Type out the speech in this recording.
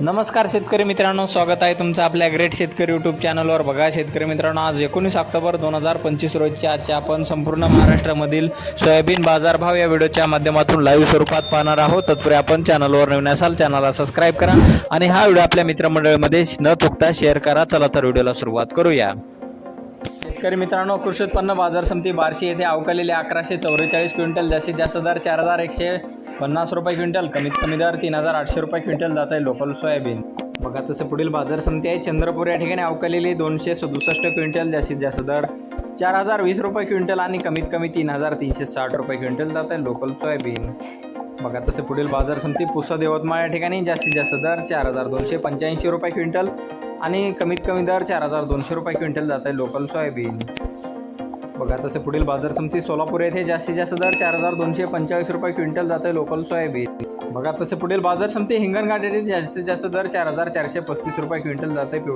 नमस्कार शेतकरी मित्रांनो स्वागत आहे तुमचं आपल्या ग्रेट शेतकरी यूट्यूब चॅनलवर बघा शेतकरी मित्रांनो आज एकोणीस ऑक्टोबर दोन हजार पंचवीस रोजच्या आजच्या आपण संपूर्ण महाराष्ट्रामधील सोयाबीन बाजारभाव या व्हिडिओच्या माध्यमातून लाईव्ह स्वरूपात पाहणार आहोत. तत्पूर्वी आपण चॅनलवर नवीन असाल चॅनलला सबस्क्राईब करा आणि हा व्हिडिओ आपल्या मित्रमंडळीमध्ये न चुकता शेअर करा. चला तर व्हिडिओला सुरुवात करूया. शेतकरी मित्रांनो कृषी उत्पन्न बाजार समिती बार्शी येथे अवकालेले अकराशे चौवेचाळीस क्विंटल जास्तीत जास्त दर चार हजार एकशे पन्नास रुपये क्विंटल कमीत कमी दर तीन हजार आठशे रुपये क्विंटल जात आहे लोकल सोयाबीन. बघा तसं पुढील बाजार समिती आहे. चंद्रपूर या ठिकाणी अवकालेली दोनशे सदुसष्ट क्विंटल जास्तीत जास्त दर चार हजार वीस रुपये क्विंटल आणि कमीत कमी तीन हजार तीनशे साठ रुपये क्विंटल जात आहे लोकल सोयाबीन. बघा तसे पुढील बाजार समिती पुसद यवतमाळ या ठिकाणी जास्तीत जास्त दर चार हजार दोनशे पंच्याऐंशी रुपये क्विंटल आणि कमीत कमी दर चार हजार दोनशे रुपये क्विंटल जात आहे लोकल सोयाबीन. बघा तसे पुढील बाजार समिती सोलापूर येथे जास्तीत जास्त दर चार हजार दोनशे पंचेचाळीस रुपये क्विंटल जात आहे लोकल सोयाबीन. बघा तसे पुढील बाजार समिती हिंगणघाट येथे जास्तीत जास्त दर चार हजार चारशे पस्तीस रुपये क्विंटल जात आहे पिवळा